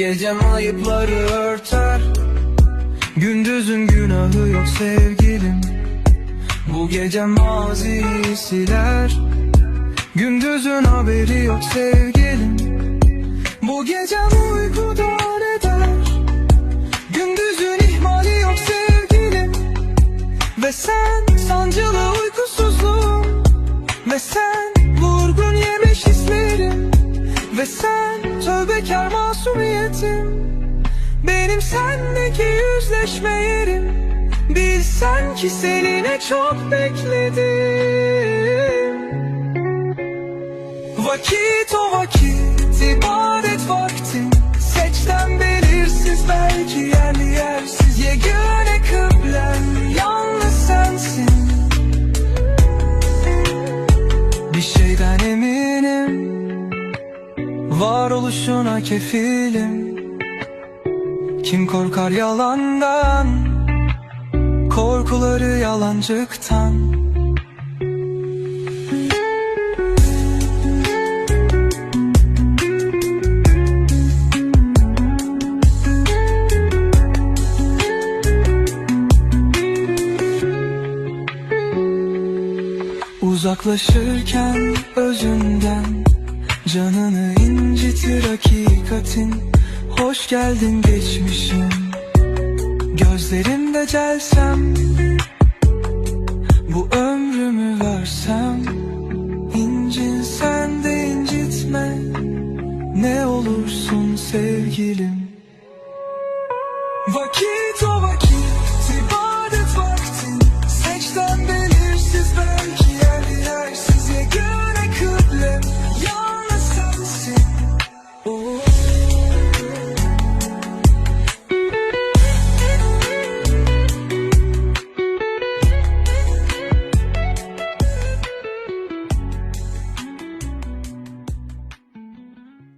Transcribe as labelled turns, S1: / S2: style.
S1: Gecem ayıpları örter. Gündüzün günahı yok sevgilim. Bu gece maziyi siler. Gündüzün haberi yok sevgilim. Bu gecem uykudan eder. Gündüzün ihmali yok sevgilim. Ve sen sancılı uykusuzluğum Ve sen vurgun yemiş hislerim. Ve sen tövbekar masumiyetim. Benim sendeki yüzleşme yerim. Bilsen ki seninle çok bekledim. Vakit o vakit ibadet vakti. Seçten belirsiz belki yerli yersiz. Yegane kıblem yalnız sensin. Bir şeyden eminim Varoluşuna kefilim. Kim korkar yalandan? Korkuları yalancıktan. Uzaklaşırken özünden Canını incitir hakikatin. Hoş geldin geçmişim. Gözlerimde celsem Bu ömrümü versem. İncin sen de incitme Ne olursun sevgilim